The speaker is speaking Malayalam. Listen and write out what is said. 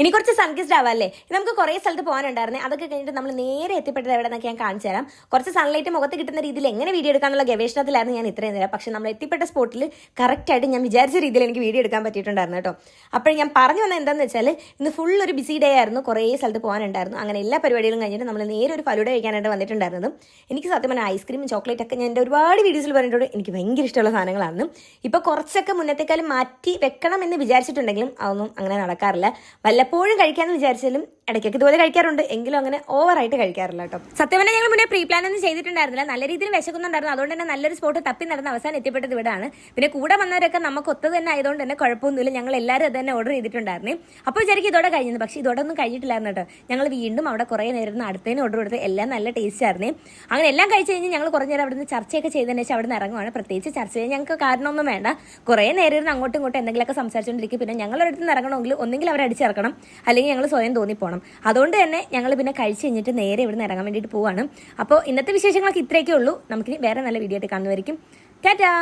ഇനി കുറച്ച് സൺകിസ്ഡ് ആവാല്ലേ? നമുക്ക് കുറേ സ്ഥലത്ത് പോകാനുണ്ടായിരുന്നു. അതൊക്കെ കഴിഞ്ഞിട്ട് നമ്മൾ നേരെ എത്തിപ്പെട്ടത് എവിടെ നിന്നൊക്കെ ഞാൻ കാണിച്ചു തരാം. കുറച്ച് സൺലൈറ്റ് മുഖത്ത് കിട്ടുന്ന രീതിയിൽ എങ്ങനെ വീഡിയോ എടുക്കാനുള്ള ഗവേഷണത്തിലായിരുന്നു ഞാൻ ഇത്രയും നേരം. പക്ഷെ നമ്മൾ എത്തിപ്പെട്ട സ്പോട്ടിൽ കറക്റ്റായിട്ട് ഞാൻ വിചാരിച്ച രീതിയിൽ എനിക്ക് വീഡിയോ എടുക്കാൻ പറ്റിയിട്ടുണ്ടായിരുന്നു കേട്ടോ. അപ്പോൾ ഞാൻ പറഞ്ഞു വന്നത് എന്താണെന്ന് വെച്ചാൽ ഇന്ന് ഫുൾ ഒരു ബിസി ഡേ ആയിരുന്നു. കുറേ സ്ഥലത്ത് പോകാനുണ്ടായിരുന്നു. അങ്ങനെ എല്ലാ പരിപാടികളും കഴിഞ്ഞിട്ട് നമ്മൾ നേരെ ഒരു ഫലൂടെ കഴിക്കാനായിട്ട് വന്നിട്ടുണ്ടായിരുന്നത് എനിക്ക് സത്യം പറഞ്ഞാൽ ഐസ്ക്രീമും ചോക്ലേറ്റ് ഒക്കെ ഞാൻ എന്റെ ഒരുപാട് വീഡിയോസിൽ പറഞ്ഞിട്ടുണ്ട്. എനിക്ക് ഭയങ്കര ഇഷ്ടമുള്ള സാധനങ്ങളാണ് ഇപ്പോൾ കുറച്ചൊക്കെ മുന്നത്തേക്കാളും മാറ്റി വെക്കണം എന്ന് വിചാരിച്ചിട്ടുണ്ടെങ്കിലും അതൊന്നും അങ്ങനെ നടക്കാറില്ല. വല്ലപ്പോഴും കഴിക്കാമെന്ന് വിചാരിച്ചാലും ഇടയ്ക്കൊക്കെ ഇതുപോലെ കഴിക്കാറുണ്ട്. എങ്കിലും അങ്ങനെ ഓവറായിട്ട് കഴിക്കാറില്ല കേട്ടോ. സത്യം പറഞ്ഞാൽ ഞങ്ങൾ മുന്നേ പ്രീ പ്ലാൻ ഒന്നും ചെയ്തിട്ടുണ്ടായിരുന്നില്ല. നല്ല രീതിയിൽ വിശക്കുന്നുണ്ടായിരുന്നു അതുകൊണ്ട് തന്നെ നല്ലൊരു സ്പോട്ട് തപ്പി നടന്ന് അവസാനം എത്തിപ്പെട്ടത് ഇവിടെയാണ് പിന്നെ കൂടെ വന്നവരൊക്കെ നമുക്ക് ഒത്തു തന്നെ ആയതുകൊണ്ട് തന്നെ കുഴപ്പമൊന്നുമില്ല. ഞങ്ങൾ എല്ലാവരും അത് തന്നെ ഓർഡർ ചെയ്തിട്ടുണ്ടായിരുന്നു. അപ്പോൾ വിചാരിക്കും ഇതോടെ കഴിഞ്ഞത്. പക്ഷേ ഇതോടെ ഒന്നും കഴിഞ്ഞിട്ടില്ലായിരുന്നു കേട്ടോ. ഞങ്ങൾ വീണ്ടും അവിടെ കുറേ നേരം അടുത്തതിന് ഓർഡർ കൊടുത്ത് എല്ലാം നല്ല ടേസ്റ്റ് ആയിരുന്നു. അങ്ങനെ എല്ലാം കഴിച്ച് കഴിഞ്ഞ് ഞങ്ങൾ കുറേ നേരം അവിടെ നിന്ന് ചർച്ചയൊക്കെ ചെയ്തതിന് ശേഷം അവിടെ നിന്ന് ഇറങ്ങുവാണ്. പ്രത്യേകിച്ച് ചർച്ച ചെയ്യാൻ ഞങ്ങൾക്ക് കാരണമൊന്നും വേണ്ട. കുറേ നേരം അങ്ങോട്ടും ഇങ്ങോട്ടും എന്തെങ്കിലുമൊക്കെ സംസാരിച്ചുകൊണ്ടിരിക്കും. പിന്നെ ഞങ്ങൾ ഒരിടത്ത് നിന്ന് ഇറങ്ങണമെങ്കിൽ ഒന്നെങ്കിൽ അവർ അടിച്ചിറക്കണം അല്ലെങ്കിൽ ഞങ്ങൾ സ്വയം തോന്നിപ്പോണം. അതുകൊണ്ട് തന്നെ ഞങ്ങൾ പിന്നെ കഴിച്ച് കഴിഞ്ഞിട്ട് നേരെ ഇവിടെ നിന്ന് ഇറങ്ങാൻ വേണ്ടിയിട്ട് പോവാണ്. അപ്പോൾ ഇന്നത്തെ വിശേഷങ്ങളൊക്കെ ഇത്രയൊക്കെ ഉള്ളൂ. നമുക്കിനി വേറെ നല്ല വീഡിയോ ആയിട്ട് കാണുന്നതായിരിക്കും ടാറ്റാ!